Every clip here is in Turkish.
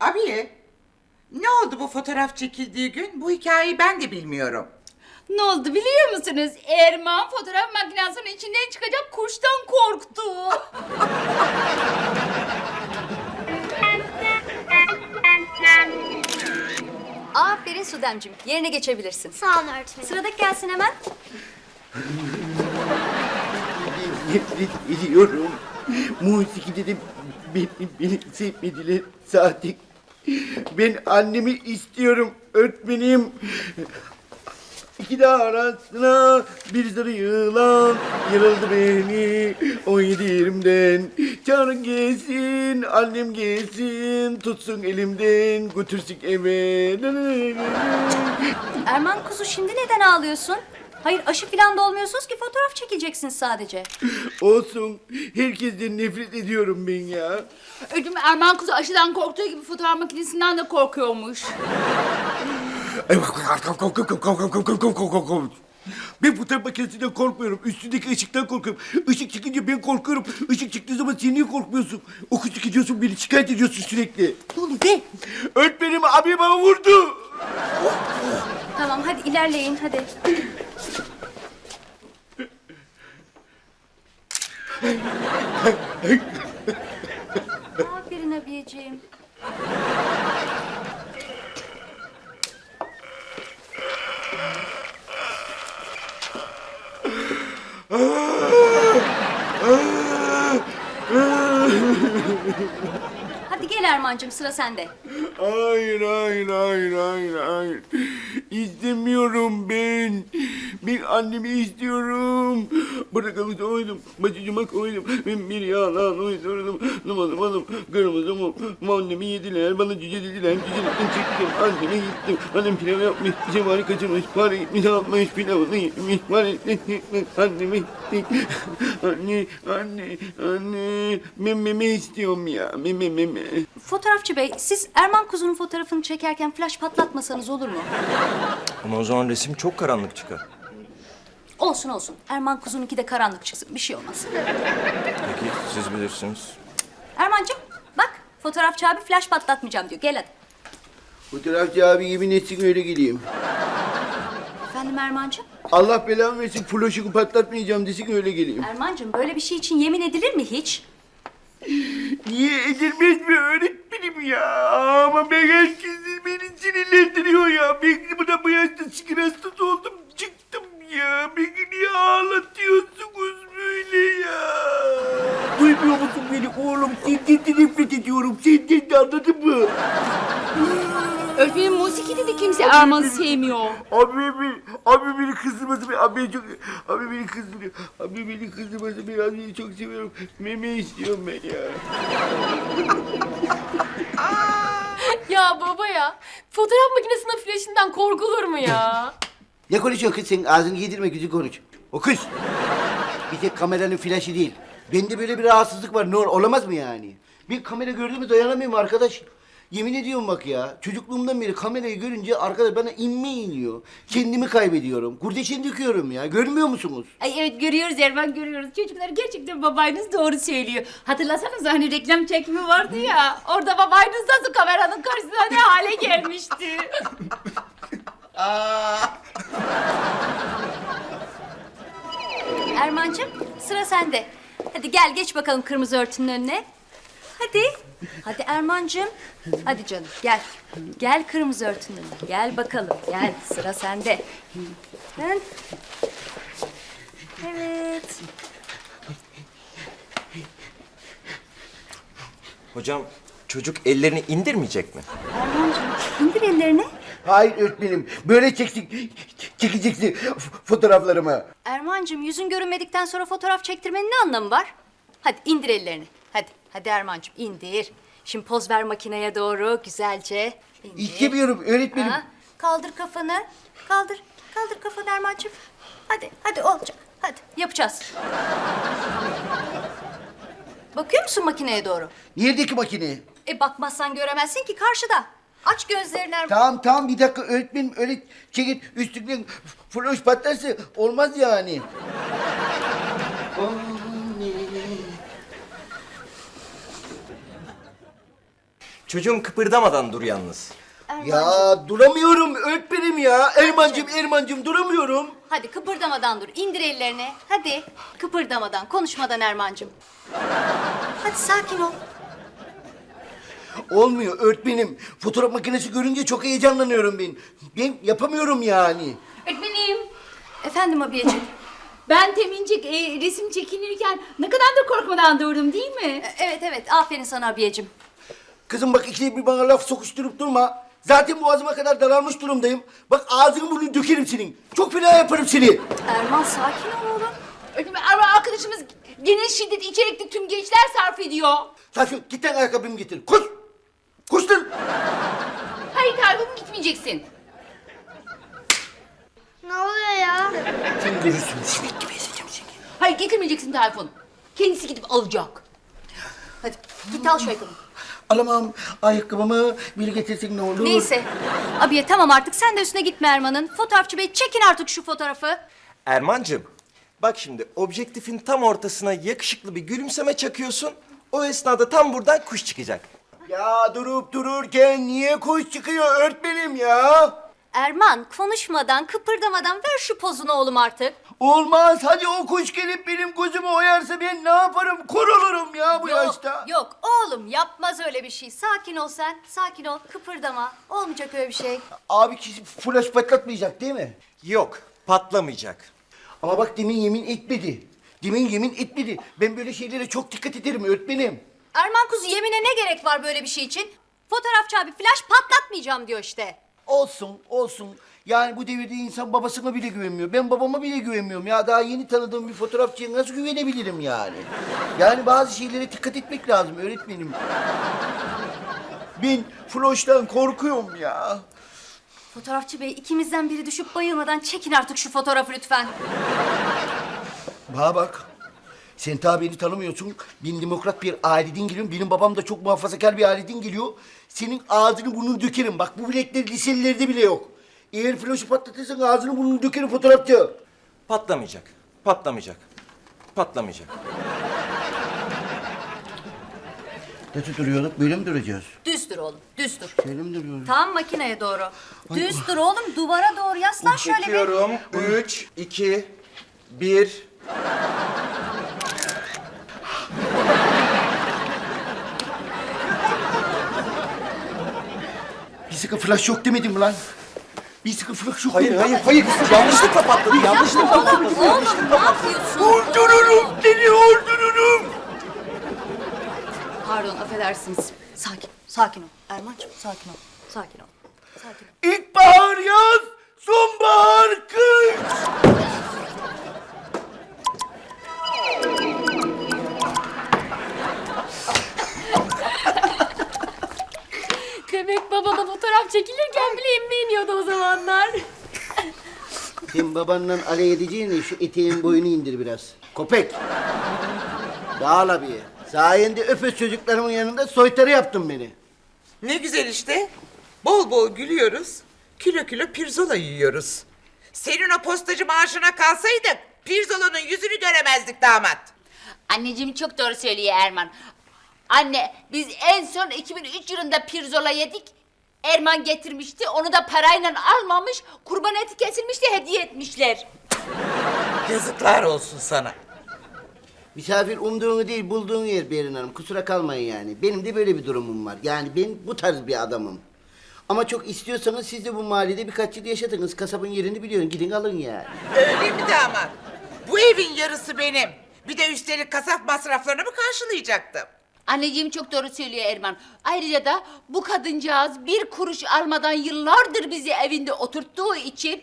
Abiye, ne oldu bu fotoğraf çekildiği gün? Bu hikayeyi ben de bilmiyorum. Ne oldu biliyor musunuz? Erman fotoğraf makinesinin içinden çıkacak kuştan korktu. Aferin Sudemcim. Yerine geçebilirsin. Sağ olun öğretmenim. Sıradaki gelsin hemen. Nefret ediyorum. Musikide de beni, beni sevmediler zaten. Ben annemi istiyorum öğretmenim. İki dağ arasına bir sarı yılan yırıldı beni o yediğimden. Çağırın gelsin, annem gelsin, tutsun elimden, götürsün eve. Erman kuzu şimdi neden ağlıyorsun? Hayır aşı falan da olmuyorsunuz ki fotoğraf çekileceksiniz sadece. Olsun, herkesten nefret ediyorum ben ya. Ödüm Erman kuzu aşıdan korktuğu gibi fotoğraf makinesinden de korkuyormuş. Ben fotoğraf makinesinden korkmuyorum. Üstündeki ışıktan korkuyorum. Işık çıkınca ben korkuyorum. Işık çıktığı zaman sen niye korkmuyorsun? Okul gidiyorsun beni şikayet ediyorsun sürekli. Ne oldu be? Öğretmenim abi bana vurdu. Tamam hadi ilerleyin hadi. Aferin abiyeciğim. Gel Erman'cığım sıra sende. Hayır, hayır, hayır, hayır, hayır. İstemiyorum ben. Ben annemi istiyorum. Bırakalım koydum, bacıcıma koydum. Ben bir yalan uydurdum. Numadım hanım, kırmızı mum. Annemi yediler, bana cüce dediler. Cücelikten çıktım, anneme gittim. Annem pilav yapmış, cevali kaçırmış. Para gitmiş, almış, pilavını yemiş. Para gitmiş, anneme gittik. Anne, anne, anne. Ben meme istiyorum ya, meme, meme. Fotoğrafçı bey siz Erman kuzunun fotoğrafını çekerken flash patlatmasanız olur mu? Ama o zaman resim çok karanlık çıkar. Olsun olsun. Erman kuzununki de karanlık çıksın. Bir şey olmaz. Peki siz bilirsiniz. Erman'cığım bak fotoğrafçı abi flash patlatmayacağım diyor. Gel hadi. Fotoğrafçı abi yemin etsin öyle geleyim. Efendim Erman'cığım? Allah belamı versin flaşımı patlatmayacağım desin öyle geleyim. Erman'cığım böyle bir şey için yemin edilir mi hiç? Niye edilmez mi öğretmenim ya? Ama ben herkesin beni sinirlendiriyor ya. Ben buna bu yaşta sinir hastası oldum çıktım ya. Beni niye ağlatıyorsunuz böyle ya? Duymuyor musun beni oğlum? Senden de nefret ediyorum. Senden de anladın mı? Öğretmenim Erman'ı sevmiyor. Abi beni, abi beni kızdırmasın. Abi beni çok, abi beni kızdırıyor. Abi beni kızdırmasın. Ben abiyi çok seviyorum. Meme istiyorum ben ya. Ya baba ya. Fotoğraf makinesinin flaşından korkulur mu ya? Ne konuşuyorsun kız sen? Ağzını yedirme güzel konuş. O kız. Bir tek kameranın flaşı değil. Bende böyle bir rahatsızlık var. Ne ol- olamaz mı yani? Bir kamera gördüğümü dayanamıyorum arkadaş. Yemin ediyorum bak ya. Çocukluğumdan beri kamerayı görünce arkadaş bana inme iniyor. Kendimi kaybediyorum. Kurdeşini döküyorum ya. Görmüyor musunuz? Ay evet görüyoruz Erman görüyoruz. Çocuklar gerçekten babanız doğru söylüyor. Hatırlasanız hani reklam çekimi vardı ya. Orada babanız nasıl kameranın karşısına ne hale gelmişti. Erman'cığım sıra sende. Hadi gel geç bakalım kırmızı örtünün önüne. Hadi. Hadi Erman'cığım. Hadi canım gel. Gel kırmızı örtünün. Gel bakalım. Gel sıra sende. Dön. Evet. Hocam çocuk ellerini indirmeyecek mi? Erman'cığım indir ellerini. Hayır öğretmenim. Böyle çeksin, çekeceksin fotoğraflarımı. Erman'cığım yüzün görünmedikten sonra fotoğraf çektirmenin ne anlamı var? Hadi indir ellerini. Hadi. Erman'cığım indir. Şimdi poz ver makineye doğru güzelce. İndir. İstemiyorum öğretmenim. Ha, kaldır kafanı. Kaldır. Kaldır kafanı Erman'cığım. Hadi. Hadi olacak. Hadi yapacağız. Bakıyor musun makineye doğru? Neredeki makine? E bakmazsan göremezsin ki karşıda. Aç gözlerini Erman. Tamam tamam bir dakika öğretmenim öyle çekin üstünden flash patlarsa olmaz yani. Çocuğum kıpırdamadan dur yalnız. Ya duramıyorum öğretmenim ya. Ermancım Ermancım duramıyorum. Hadi kıpırdamadan dur. İndir ellerini. Hadi. Kıpırdamadan, konuşmadan Erman'cığım. Hadi sakin ol. Olmuyor öğretmenim. Fotoğraf makinesi görünce çok heyecanlanıyorum ben. Ben yapamıyorum yani. Öğretmenim. Efendim abiyeciğim. Ben temincik e, resim çekinirken ne kadar da korkmadan durdum değil mi? E, Evet evet aferin sana abiyeciğim. Kızım bak ikide bir bana laf sokuşturup durma. Zaten boğazıma kadar daralmış durumdayım. Bak ağzını burnunu dökerim senin. Çok fena yaparım seni. Erman sakin ol oğlum. Öğretmenim ama arkadaşımız genel şiddet içerikli tüm gençler sarf ediyor. Tayfun git lan ayakkabımı getir. Koş. Koş lan. Hayır Tayfun gitmeyeceksin. Ne oluyor ya? Sen görürsün. Sinek gibi ezeceğim seni. Hayır getirmeyeceksin Tayfun. Kendisi gidip alacak. Hadi git al şu ayakkabını. Alamam. Ayakkabımı biri getirsin ne olur. Neyse. Abiye tamam artık sen de üstüne gitme Erman'ın. Fotoğrafçı bey çekin artık şu fotoğrafı. Ermancığım, bak şimdi objektifin tam ortasına yakışıklı bir gülümseme çakıyorsun. O esnada tam buradan kuş çıkacak. Ya durup dururken niye kuş çıkıyor öğretmenim ya? Erman konuşmadan, kıpırdamadan ver şu pozunu oğlum artık. Olmaz. Hadi o kuş gelip benim gözümü oyarsa ben ne yaparım? Kor olurum ya bu Yok, yaşta. yok oğlum yapmaz öyle bir şey. Sakin ol sen, sakin ol. Kıpırdama. Olmayacak öyle bir şey. Abi kişi flash patlatmayacak değil mi? Yok, patlamayacak. Ama bak demin yemin etmedi. Demin yemin etmedi. Ben böyle şeylere çok dikkat ederim öğretmenim. Erman kuzu yemine ne gerek var böyle bir şey için? Fotoğrafçı abi flash patlatmayacağım diyor işte. Olsun, olsun. Yani bu devirde insan babasına bile güvenmiyor. Ben babama bile güvenmiyorum ya. Daha yeni tanıdığım bir fotoğrafçıya nasıl güvenebilirim yani? Yani bazı şeylere dikkat etmek lazım öğretmenim. Ben floştan korkuyorum ya. Fotoğrafçı bey ikimizden biri düşüp bayılmadan çekin artık şu fotoğrafı lütfen. Bana bak. Sen ta beni tanımıyorsun. Ben demokrat bir aileden geliyorum. Benim babam da çok muhafazakar bir aileden geliyor. Senin ağzını burnunu dökerim. Bak bu biletler liselilerde bile yok. Eğer flaşı patlatırsan ağzını burnunu dökerim fotoğrafçı. Patlamayacak, patlamayacak, patlamayacak. Nasıl duruyorduk? Böyle mi duracağız? Düz dur oğlum, düz dur. Şöyle mi duruyoruz? Tam makineye doğru. Düz dur oğlum, duvara doğru yaslan şöyle bir. Çekiyorum. Üç, iki, bir. Bir sıkı flash yok demedim mi lan? Bir sıkı flash yok Hayır, hayır, hayır. Yanlışlıkla patladı, yanlışlıkla Oğlum, oğlum ne yapıyorsun? Öldürürüm seni öldürürüm. Pardon, affedersiniz. Sakin, sakin ol. Erman'cığım sakin ol, sakin ol. Sakin ol. İlkbahar yaz, sonbahar kış. Demek babama fotoğraf çekilirken bile inme iniyordu o zamanlar. Sen babanla alay edeceğine şu eteğin boyunu indir biraz. Köpek. Dağıl abi. Sayende öpöz çocuklarımın yanında soytarı yaptın beni. Ne güzel işte. Bol bol gülüyoruz. Kilo kilo pirzola yiyoruz. Senin o postacı maaşına kalsaydık pirzolanın yüzünü göremezdik damat. Anneciğim çok doğru söylüyor Erman. Anne biz en son 2003 yılında pirzola yedik. Erman getirmişti. Onu da parayla almamış. Kurban eti kesilmişti hediye etmişler. Yazıklar olsun sana. Misafir umduğunu değil bulduğunu yer Berin Hanım. Kusura kalmayın yani. Benim de böyle bir durumum var. Yani ben bu tarz bir adamım. Ama çok istiyorsanız siz de bu mahallede birkaç yıl yaşadınız. Kasabın yerini biliyorsun. Gidin alın yani. Öyle mi damat? Bu evin yarısı benim. Bir de üstelik kasap masraflarını mı karşılayacaktım? Anneciğim çok doğru söylüyor Erman. Ayrıca da bu kadıncağız bir kuruş almadan yıllardır bizi evinde oturttuğu için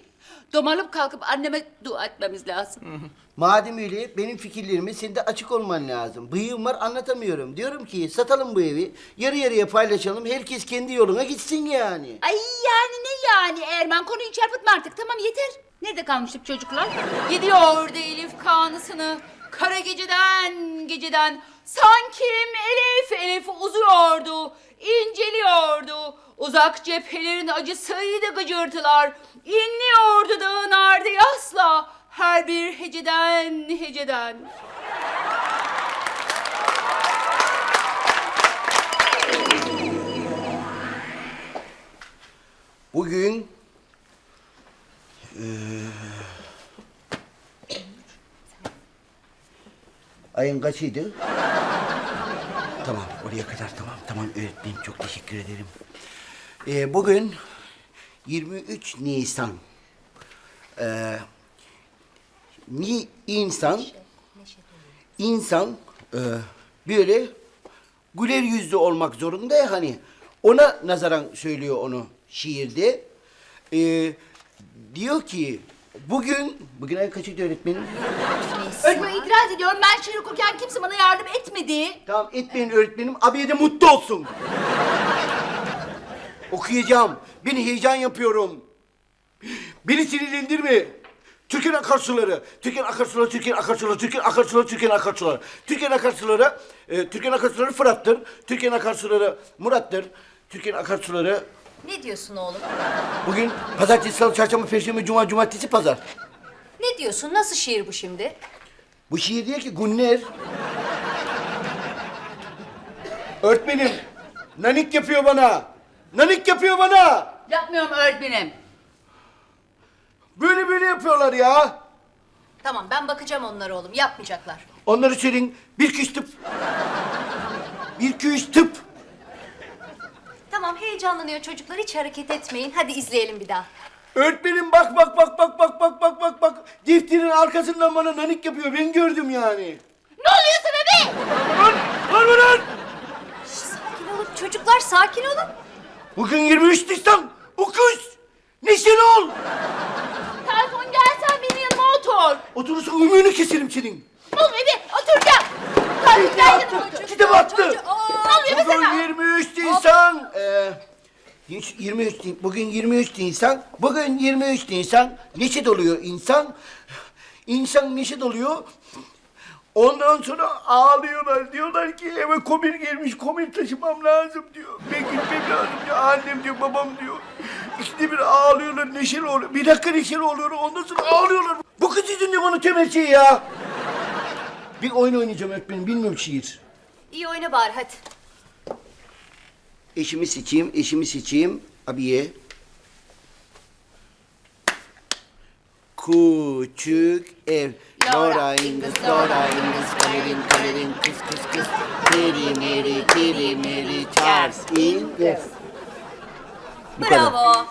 domalıp kalkıp anneme dua etmemiz lazım. Madem öyle benim fikirlerime sen de açık olman lazım. Bıyığım var anlatamıyorum. Diyorum ki satalım bu evi. Yarı yarıya paylaşalım. Herkes kendi yoluna gitsin yani. Ay yani ne yani Erman konuyu çarpıtma artık tamam yeter. Nerede kalmıştık çocuklar? Gidiyordu Elif kanısını kara geceden geceden Sankim elif elif uzuyordu, inceliyordu. Uzak cephelerin acısıydı gıcırtılar. İnliyordu dağın ardı yasla. Her bir heceden heceden. Bugün... eee ayın kaçıydı? Tamam, oraya kadar tamam. Tamam öğretmenim, çok teşekkür ederim. Ee, bugün 23 Nisan. Ee, ni insan, insan e, böyle güler yüzlü olmak zorunda ya hani. Ona nazaran söylüyor onu şiirde. Ee, diyor ki bugün, bugün ay kaçıydı öğretmenim? Öğretmenim itiraz ediyorum. Ben şiir okurken kimse bana yardım etmedi. Tamam etmeyin öğretmenim. Abiye de mutlu olsun. Okuyacağım. Beni heyecan yapıyorum. Beni sinirlendirme. Türkiye'nin akarsuları, Türkiye'nin akarsuları, Türkiye'nin akarsuları, Türkiye'nin akarsuları, Türkiye'nin akarsuları. Türkiye'nin akarsuları, e, Türkiye'nin akarsuları Fırat'tır. Türkiye'nin akarsuları Murat'tır. Türkiye'nin akarsuları Ne diyorsun oğlum? bugün pazartesi, salı, çarşamba, perşembe, cuma, cumartesi, pazar. Ne diyorsun? Nasıl şiir bu şimdi? Bu şiir diyor ki Gunner. Öğretmenim, nanik yapıyor bana. Nanik yapıyor bana. Yapmıyorum öğretmenim. Böyle böyle yapıyorlar ya. Tamam ben bakacağım onlara oğlum. Yapmayacaklar. Onları söyleyin. Bir üç tıp. Bir üç tıp. Tamam heyecanlanıyor çocuklar. Hiç hareket etmeyin. Hadi izleyelim bir daha. Öğretmenim bak bak bak bak bak bak bak bak bak. Defterin arkasından bana nanik yapıyor. Ben gördüm yani. Ne oluyor sana be? Lan lan lan. Sakin olun çocuklar sakin olun. Bugün 23 Nisan. Okuz. Neşeli ol. Telefon gel sen benim yanıma otur. Oturursan ümüğünü keserim senin. Ne oluyor be? Oturacağım. Yanıma otur. Kitap attı. Ne oluyor be Bugün sana? 23 Nisan. Ee, hiç 23 Ni- bugün 23 Nisan. Bugün 23 Nisan. Neşe doluyor insan. İnsan neşe doluyor. Ondan sonra ağlıyorlar. Diyorlar ki eve komir gelmiş. Komir taşımam lazım diyor. Ben gitmem lazım diyor. Annem diyor, babam diyor. İkide bir ağlıyorlar, neşeli oluyor. Bir dakika neşeli oluyor. Ondan sonra ağlıyorlar. Bu kız yüzünden bana temel şey ya. Bir oyun oynayacağım öğretmenim. Bilmiyorum şiir. İyi oyna bari hadi. Eşimi seçeyim, eşimi seçeyim. Abiye. Küçük ev. Lora ingız, Lora ingız, kalerin, kalerin, kız kız kız. Meri, meri, kiri, meri, Charles. Bu kadar. Bravo.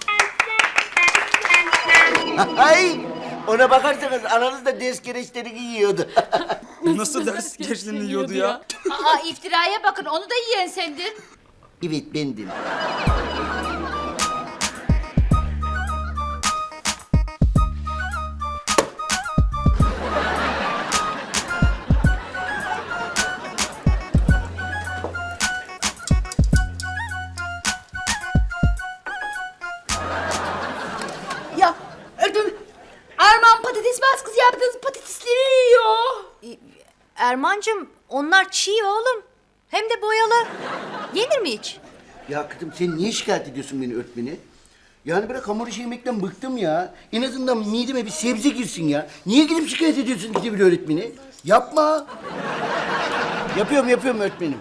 Ay! Ona bakarsanız ananız da ders gereçlerini yiyordu. Nasıl ders geçtiğini yiyordu ya? Aa iftiraya bakın onu da yiyen sendin. evet bendim. Ermancığım onlar çiğ oğlum. Hem de boyalı. Yenir mi hiç? Ya kızım sen niye şikayet ediyorsun beni öğretmeni? Yani bırak hamur işi yemekten bıktım ya. En azından mideme bir sebze girsin ya. Niye gidip şikayet ediyorsun gidip öğretmeni? Yapma. yapıyorum yapıyorum öğretmenim.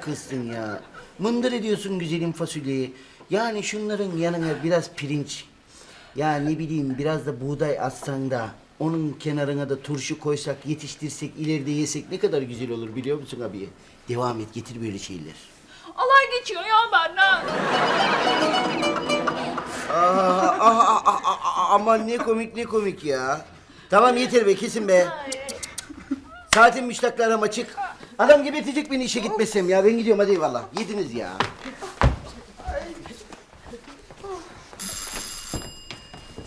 Sen kızsın ya? Mındır ediyorsun güzelim fasulyeyi. Yani şunların yanına biraz pirinç. Ya ne bileyim biraz da buğday atsan da onun kenarına da turşu koysak, yetiştirsek, ileride yesek ne kadar güzel olur biliyor musun abi? Devam et, getir böyle şeyler. Alay geçiyor ya benden. Aa, aa, aa, aa, aman ne komik ne komik ya. Tamam yeter be kesin be. Saatin müştaklarım açık. Adam gibi edecek beni işe gitmesem ya. Ben gidiyorum hadi eyvallah. Yediniz ya.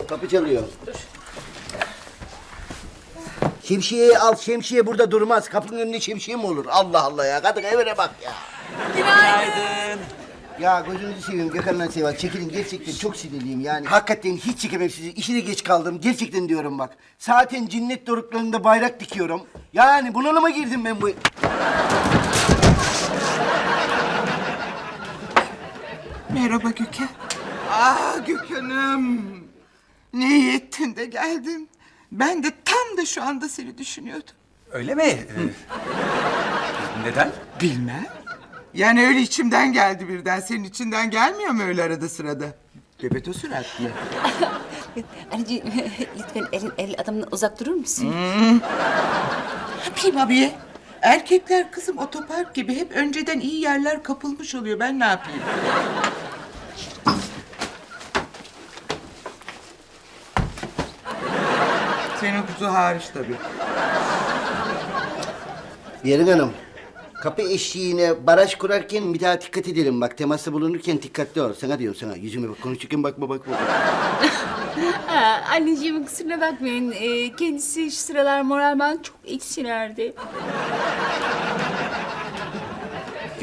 Kapı çalıyor. Şemsiyeyi al, şemsiye burada durmaz. Kapının önünde şemsiye mi olur? Allah Allah ya, kadın evine bak ya. Günaydın. Ya gözünüzü seveyim Gökhan'la Seval. Çekilin gerçekten çok sinirliyim yani. Hakikaten hiç çekemem sizi. İşine geç kaldım. Gerçekten diyorum bak. Zaten cinnet doruklarında bayrak dikiyorum. Yani bunalıma girdim ben bu... Merhaba Gökhan. Ah Gökhan'ım. Ne iyi ettin de geldin. Ben de tam da şu anda seni düşünüyordum. Öyle mi? Ee, neden? Bilmem. Yani öyle içimden geldi birden. Senin içinden gelmiyor mu öyle arada sırada? Bebeto süratli. Anneciğim lütfen elin el adamdan uzak durur musun? Ne yapayım abiye? Erkekler kızım otopark gibi hep önceden iyi yerler kapılmış oluyor. Ben ne yapayım? Senin kuzu hariç tabii. Yerin Hanım, kapı eşiğine baraj kurarken bir daha dikkat edelim. Bak temasta bulunurken dikkatli ol. Sana diyorum sana. Yüzüme bak. Konuşurken bakma bakma. Ha, anneciğim kusuruna bakmayın. Ee, kendisi şu sıralar moralmen çok eksilerde.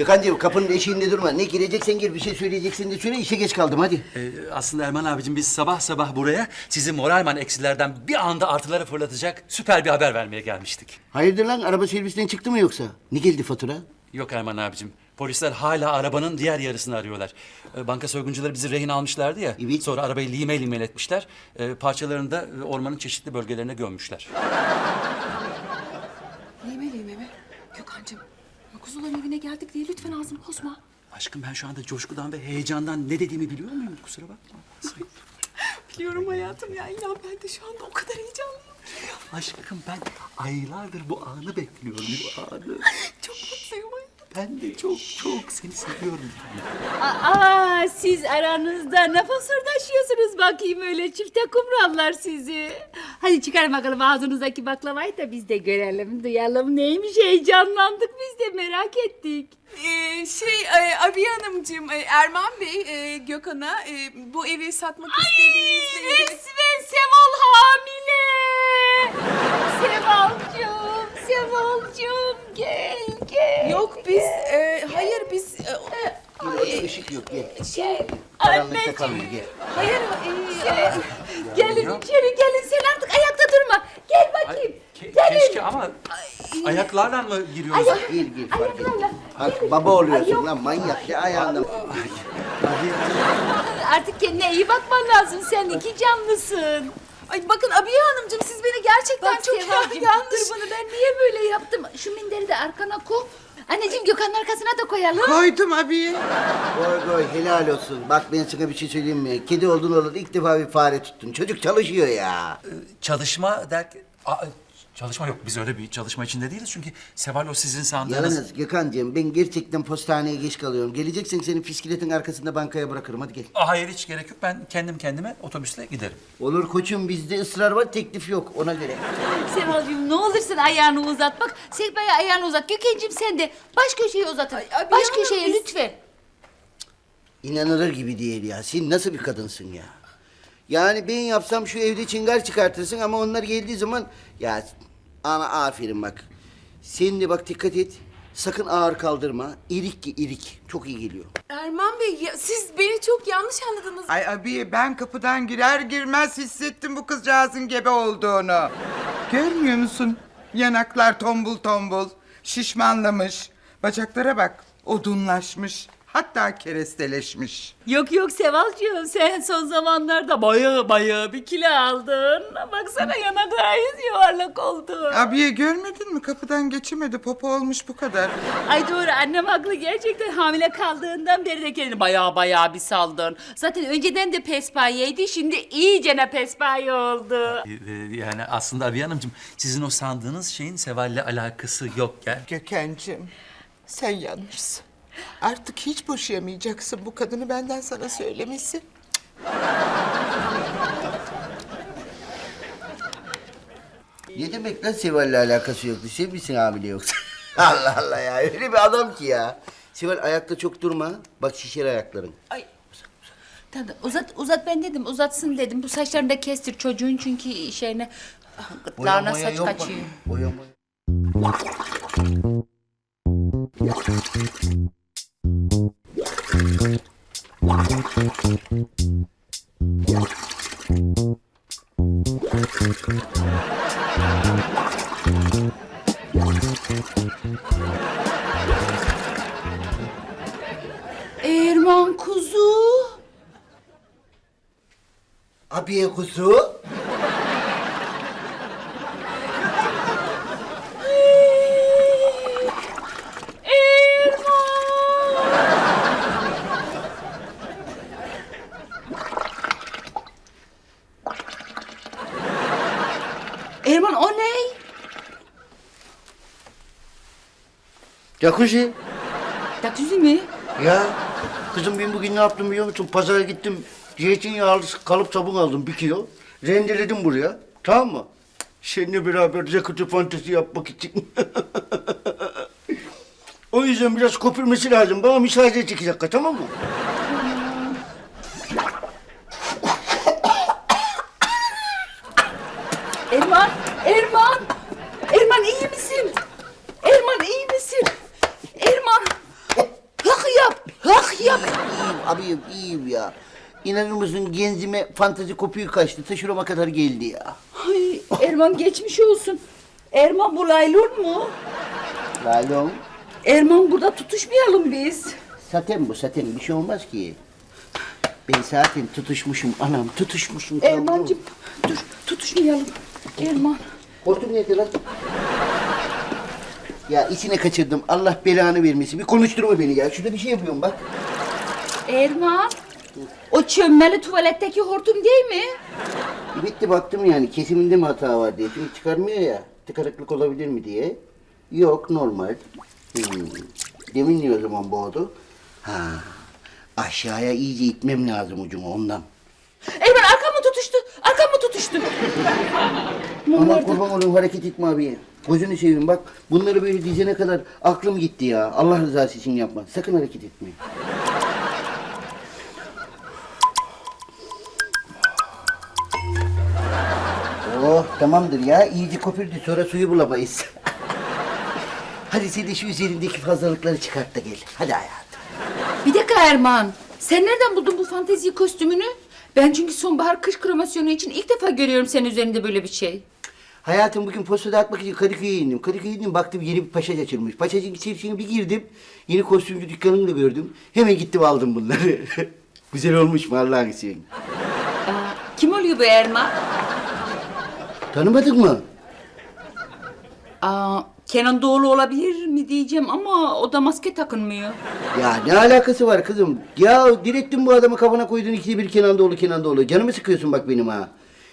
Gökhan'cığım kapının eşiğinde durma. Ne gireceksen gir. Bir şey söyleyeceksin de söyle. İşe geç kaldım hadi. Ee, aslında Erman abicim biz sabah sabah buraya sizi moralman eksilerden bir anda artılara fırlatacak süper bir haber vermeye gelmiştik. Hayırdır lan? Araba servisten çıktı mı yoksa? Ne geldi fatura? Yok Erman abicim. Polisler hala arabanın diğer yarısını arıyorlar. Ee, Banka soyguncuları bizi rehin almışlardı ya. Evet. Sonra arabayı lime limeletmişler. Ee, parçalarını da e, ormanın çeşitli bölgelerine gömmüşler. Lime lime mi? Gökhan'cığım. Kuzuların evine geldik diye lütfen ağzını bozma. Aşkım ben şu anda coşkudan ve heyecandan ne dediğimi biliyor muyum? Kusura bakma. Biliyorum hayatım ya. İnan ben de şu anda o kadar heyecanlıyım. Aşkım ben aylardır bu anı bekliyorum. Bu anı. Çok mutluyum. Ben de çok çok seni seviyorum. Aa, siz aranızda ne fısırdaşıyorsunuz bakayım öyle çifte kumrallar sizi. Hadi çıkar bakalım ağzınızdaki baklavayı da biz de görelim, duyalım neymiş heyecanlandık biz de merak ettik. Ee, şey e, Abiye Hanımcığım, e, Erman Bey e, Gökhan'a e, bu evi satmak istediğinizle ilgili... Resmen Seval hamile. Sevalcığım, Sevalcığım gel gel. Yok biz, e, hayır biz, e, Gel, ışık yok gel. Şey, Karanlıkta anneciğim. gel. hayır, e, Gelin içeri gelin sen artık ayakta durma. Gel bakayım. Gelin. keşke ama ayaklarla mı giriyoruz? Gir gir fark et. Bak baba oluyorsun lan manyak ya ayağından. Artık kendine iyi bakman lazım. Sen iki canlısın. Ay bakın Abiye Hanımcığım siz beni gerçekten Bak çok Sevacığım, yanlış... dur bunu ben niye böyle yaptım? Şu minderi de arkana koy. Anneciğim Gökhan'ın arkasına da koyalım. Koydum abiye. Goy goy helal olsun. Bak ben sana bir şey söyleyeyim mi? Kedi oldun olalı ilk defa bir fare tuttun. Çocuk çalışıyor ya. Çalışma derken... Aa, çalışma yok. Biz öyle bir çalışma içinde değiliz. Çünkü Seval o sizin sandığınız... Yalnız Gökhan'cığım ben gerçekten postaneye geç kalıyorum. Geleceksen seni fiskiletin arkasında bankaya bırakırım. Hadi gel. Aa, hayır hiç gerek yok. Ben kendim kendime otobüsle giderim. Olur koçum bizde ısrar var teklif yok ona göre. Sevalcığım ne olursun ayağını uzat. Bak Sekba'ya ayağını uzat. Gökhan'cığım sen de baş köşeye uzatın. abi baş yavrum, köşeye biz- lütfen. İnanılır gibi değil ya. Sen nasıl bir kadınsın ya? Yani ben yapsam şu evde çıngar çıkartırsın ama onlar geldiği zaman... Ya ana aferin bak. Sen de bak dikkat et. Sakın ağır kaldırma. İrik ki irik. Çok iyi geliyor. Erman Bey ya, siz beni çok yanlış anladınız. Ay abiye ben kapıdan girer girmez hissettim bu kızcağızın gebe olduğunu. Görmüyor musun? Yanaklar tombul tombul, şişmanlamış. Bacaklara bak, odunlaşmış. Hatta keresteleşmiş. Yok yok Sevalcığım sen son zamanlarda bayağı bayağı bir kilo aldın. Baksana yanakların yuvarlak oldu. Abiye görmedin mi? Kapıdan geçemedi. Popo olmuş bu kadar. Ay doğru annem haklı gerçekten hamile kaldığından beri de kendini bayağı bayağı bir saldın. Zaten önceden de pespayeydi şimdi iyicene pespaye oldu. Ee, Yani aslında Abiye Hanımcığım sizin o sandığınız şeyin Seval'le alakası yok ya. Gökhan'cığım sen yanlışsın. Artık hiç boşayamayacaksın bu kadını benden sana söylemesi. Ne demek lan Seval'le alakası yoktu? Sen misin hamile yoksa? Allah Allah ya öyle bir adam ki ya. Seval ayakta çok durma. Bak şişer ayakların. Ay. Tamam uzat uzat ben dedim uzatsın dedim. Bu saçlarını da kestir çocuğun çünkü şeyine Gırtlağına saç yok kaçıyor. Boya moya. Erman kuzu. Abiye kuzu. Erman o ne? Jacuzzi. Jacuzzi mi? Ya kızım ben bugün ne yaptım biliyor musun? Pazara gittim. Zeytinyağlı kalıp sabun aldım bir kilo. Rendeledim buraya. Tamam mı? Seninle beraber jacuzzi fantezi yapmak için. o yüzden biraz köpürmesi lazım. Bana müsaade et iki dakika tamam mı? Erman, Erman. Erman iyi misin? Erman iyi misin? Erman. Hak yap, hak yap. İyiyim abiyim iyiyim ya. Mısın genzime fantezi kopuyu kaçtı. Ta şurama kadar geldi ya. Ay Erman geçmiş olsun. Erman bu laylon mu? Lalom. Erman burada tutuşmayalım biz. Saten bu saten bir şey olmaz ki. Ben zaten tutuşmuşum anam tutuşmuşum. Ermancığım dur tutuşmayalım. Erman. Hortum nerede lan? Ya içine kaçırdım. Allah belanı vermesin. Bir konuşturma beni ya. Şurada bir şey yapıyorum bak. Erman. O çömmeli tuvaletteki hortum değil mi? Bitti baktım yani kesiminde mi hata var diye. Çünkü çıkarmıyor ya. Tıkanıklık olabilir mi diye. Yok normal. Hmm. Demin niye o zaman boğdu? Ha. Aşağıya iyice itmem lazım ucunu ondan. Erman arkam mı tutuştu? Arkam mı tutuştu? Aman kurban olayım hareket etme abi. Gözünü seveyim bak. Bunları böyle dizene kadar aklım gitti ya. Allah rızası için yapma. Sakın hareket etme. Oh tamamdır ya. İyice köpürdü. Sonra suyu bulamayız. Hadi sen de şu üzerindeki fazlalıkları çıkart da gel. Hadi hayatım. Bir dakika Erman. Sen nereden buldun bu fantezi kostümünü? Ben çünkü sonbahar kış kromasyonu için ilk defa görüyorum senin üzerinde böyle bir şey. Hayatım bugün postada atmak için Kadıköy'e indim. Kadıköy'e indim baktım yeni bir paşaç açılmış. Paşacın içerisine bir girdim. Yeni kostümcü dükkanını da gördüm. Hemen gittim aldım bunları. Güzel olmuş mu seveyim. Kim oluyor bu Erman? Tanımadın mı? Aa, Kenan Doğulu olabilir mi diyeceğim ama o da maske takınmıyor. Ya ne alakası var kızım? Ya direttin bu adamı kafana koydun ikide bir Kenan Doğulu Kenan Doğulu. Canımı sıkıyorsun bak benim ha.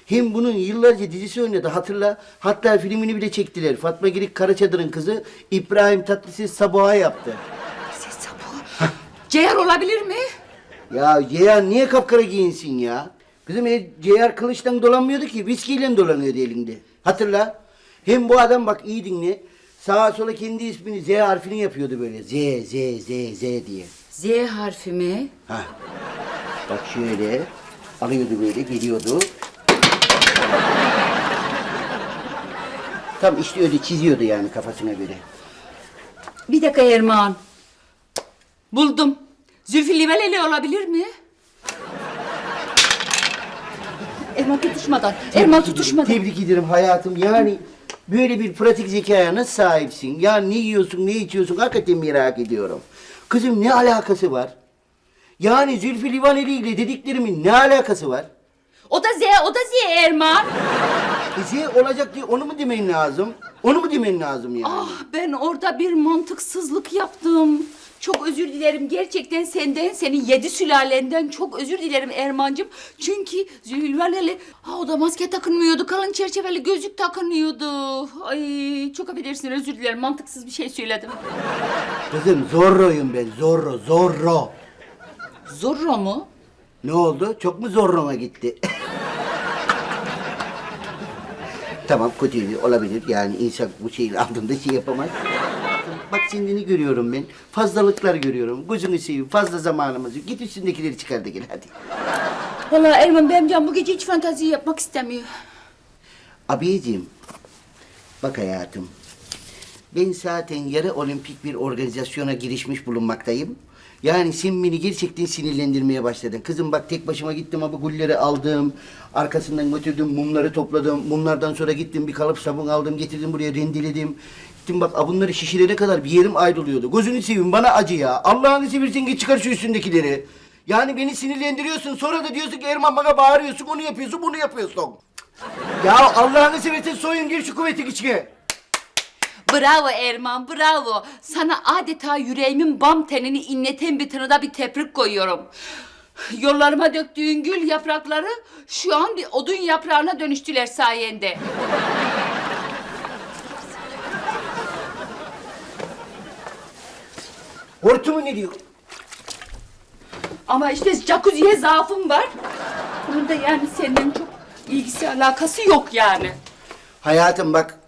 Hem bunun yıllarca dizisi oynadı hatırla. Hatta filmini bile çektiler. Fatma Girik Karaçadır'ın kızı İbrahim Tatlıses Sabuha yaptı. Ses sapı. Ceyhan olabilir mi? Ya Ceyhan niye kapkara giyinsin ya? Kızım e, Ceyhan kılıçtan dolanmıyordu ki viskiyle dolanıyordu elinde. Hatırla. Hem bu adam bak iyi dinle. Sağa sola kendi ismini Z harfini yapıyordu böyle. Z, Z, Z, Z diye. Z harfi mi? Ha. Bak şöyle. Alıyordu böyle geliyordu. Tam işte öyle çiziyordu yani kafasına göre. Bir dakika Erman. Buldum. Zülfü Livaleli olabilir mi? Erman tutuşmadan. Erman tutuşmadan. Tebrik ederim hayatım. Yani böyle bir pratik zekaya nasıl sahipsin? Ya ne yiyorsun, ne içiyorsun? Hakikaten merak ediyorum. Kızım ne alakası var? Yani Zülfü Livaneli ile dediklerimin ne alakası var? O da Z, o da Z Erman. E şey olacak diye onu mu demen lazım? Onu mu demen lazım yani? Ah ben orada bir mantıksızlık yaptım. Çok özür dilerim gerçekten senden, senin yedi sülalenden çok özür dilerim Ermancığım. Çünkü Zülvaleli, ha o da maske takınmıyordu, kalın çerçeveli gözlük takınıyordu. Ay çok affedersin özür dilerim mantıksız bir şey söyledim. Kızım Zorro'yum ben. Zorro, Zorro. Zorro mu? Ne oldu? Çok mu Zorro'ma gitti? tamam kötü olabilir. Yani insan bu şeyin altında şey yapamaz. Kendini görüyorum ben. Fazlalıklar görüyorum. Gözünü seveyim. Fazla zamanımız yok. Git üstündekileri çıkar da gel hadi. Vallahi Erman benim canım bu gece hiç fantazi yapmak istemiyor. Abiyeciğim, bak hayatım. Ben zaten yarı olimpik bir organizasyona girişmiş bulunmaktayım. Yani sen beni gerçekten sinirlendirmeye başladın. Kızım bak tek başıma gittim ama gulleri aldım. Arkasından götürdüm, mumları topladım. Mumlardan sonra gittim bir kalıp sabun aldım, getirdim buraya rendeledim. Gittim bak a bunları şişirene kadar bir yerim ayrılıyordu. Gözünü seveyim bana acı ya. Allah'ını seversen git çıkar şu üstündekileri. Yani beni sinirlendiriyorsun. Sonra da diyorsun ki Erman bana bağırıyorsun, onu yapıyorsun, bunu yapıyorsun. Ya Allah'ını seversen soyun gir şu kuvveti içine. Bravo Erman, bravo. Sana adeta yüreğimin bam tenini inleten bir tınıda bir tebrik koyuyorum. Yollarıma döktüğün gül yaprakları şu an bir odun yaprağına dönüştüler sayende. Hortumu ne diyor? Ama işte jacuzziye zaafım var. Bunun da yani senden çok ilgisi alakası yok yani. Hayatım bak,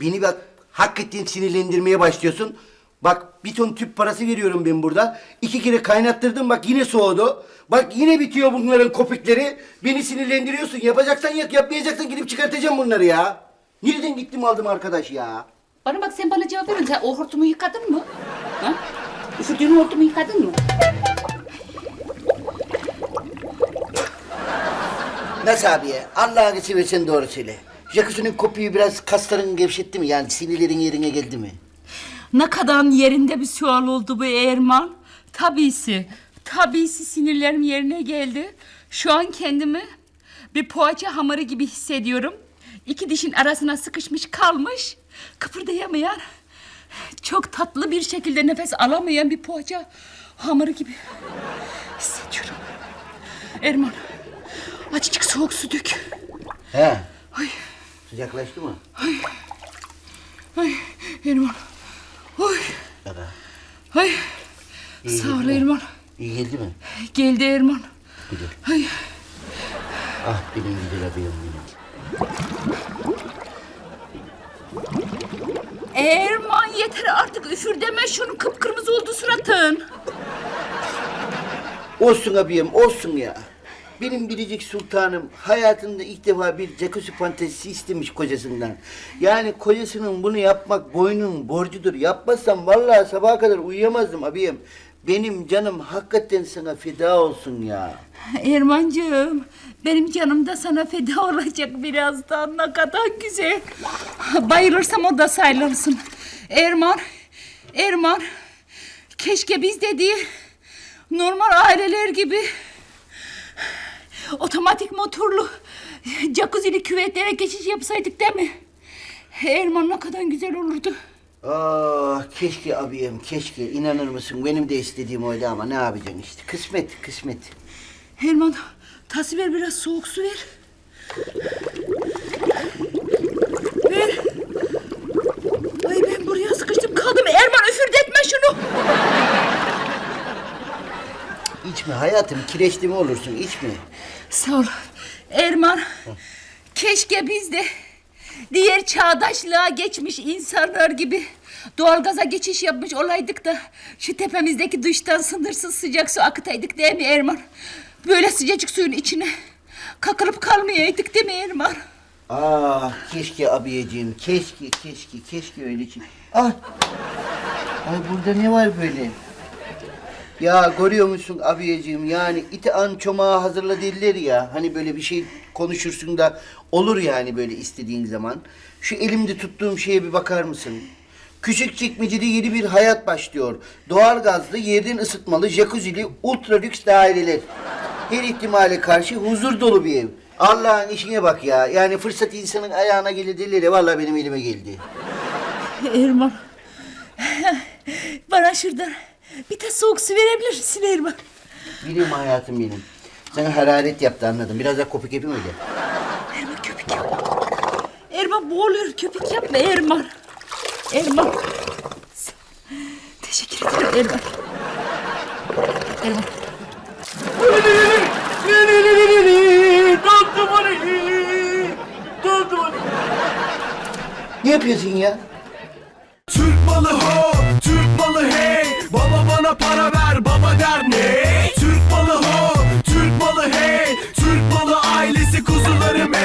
beni bak hakikaten sinirlendirmeye başlıyorsun. Bak bir ton tüp parası veriyorum ben burada. İki kere kaynattırdım bak yine soğudu. Bak yine bitiyor bunların kopikleri. Beni sinirlendiriyorsun. Yapacaksan yap, yapmayacaksan gidip çıkartacağım bunları ya. Nereden gittim aldım arkadaş ya? Bana bak sen bana cevap verin. Sen o hortumu yıkadın mı? Ha? Üfürdüğün hortumu yıkadın mı? Nasıl abiye? Allah'ını seversen doğru söyle. Jacuzzi'nin kopuyu biraz kasların gevşetti mi? Yani sinirlerin yerine geldi mi? Ne kadar yerinde bir sual oldu bu Erman. Tabisi, tabisi sinirlerim yerine geldi. Şu an kendimi bir poğaça hamuru gibi hissediyorum. İki dişin arasına sıkışmış kalmış, kıpırdayamayan, çok tatlı bir şekilde nefes alamayan bir poğaça hamuru gibi hissediyorum. Erman, azıcık soğuk su dök. He. Ay, Sıcaklaştı mı? ay Erman. Oy, Ara. ay. Sağ ol Erman. İyi geldi mi? Geldi Erman. Güzel. Ay. Ah benim güzel abiyim benim. Erman yeter artık üfür deme şunun kıpkırmızı oldu suratın. Olsun abiyim olsun ya. Benim biricik sultanım hayatında ilk defa bir jacuzzi fantezisi istemiş kocasından. Yani kocasının bunu yapmak boynun borcudur. Yapmazsam vallahi sabaha kadar uyuyamazdım abiyim. Benim canım hakikaten sana feda olsun ya. Ermancığım benim canım da sana feda olacak birazdan ne kadar güzel. Bayılırsam o da sayılırsın. Erman, Erman keşke biz de değil normal aileler gibi otomatik motorlu jacuzzi'li küvetlere geçiş yapsaydık değil mi? Erman ne kadar güzel olurdu. Ah keşke abiyim keşke inanır mısın benim de istediğim oydu ama ne yapacaksın işte kısmet kısmet. Erman tası ver biraz soğuk su ver. Ver. Ay ben buraya sıkıştım kaldım. Erman üfürdetme şunu. İçme hayatım kireçli mi olursun içme. Sağ ol. Erman keşke biz de diğer çağdaşlığa geçmiş insanlar gibi doğalgaza geçiş yapmış olaydık da şu tepemizdeki duştan sınırsız sıcak su akıtaydık değil mi Erman? Böyle sıcacık suyun içine kakılıp kalmayaydık değil mi Erman? Ah keşke abiyeciğim keşke keşke keşke öyle şey. Ah. Ay burada ne var böyle? Ya görüyor musun abiyeciğim yani iti an çomağı hazırla derler ya. Hani böyle bir şey konuşursun da olur yani böyle istediğin zaman. Şu elimde tuttuğum şeye bir bakar mısın? Küçük çekmecede yeni bir hayat başlıyor. Doğal gazlı, yerden ısıtmalı, jacuzzi'li, ultra lüks daireler. Her ihtimale karşı huzur dolu bir ev. Allah'ın işine bak ya. Yani fırsat insanın ayağına gelir derler ya. Vallahi benim elime geldi. Erman. Bana şuradan bir de soğuk su verebilir misin Erman? Biliyorum hayatım benim. Sana hararet yaptı anladım. Biraz daha kopuk yapayım öyle. Erman boğuluyor köpük yapma Erman. Erman. Teşekkür ederim Erman. Erman. Ne yapıyorsun ya? Türk malı ho, Türk malı hey Baba bana para ver, baba der ne?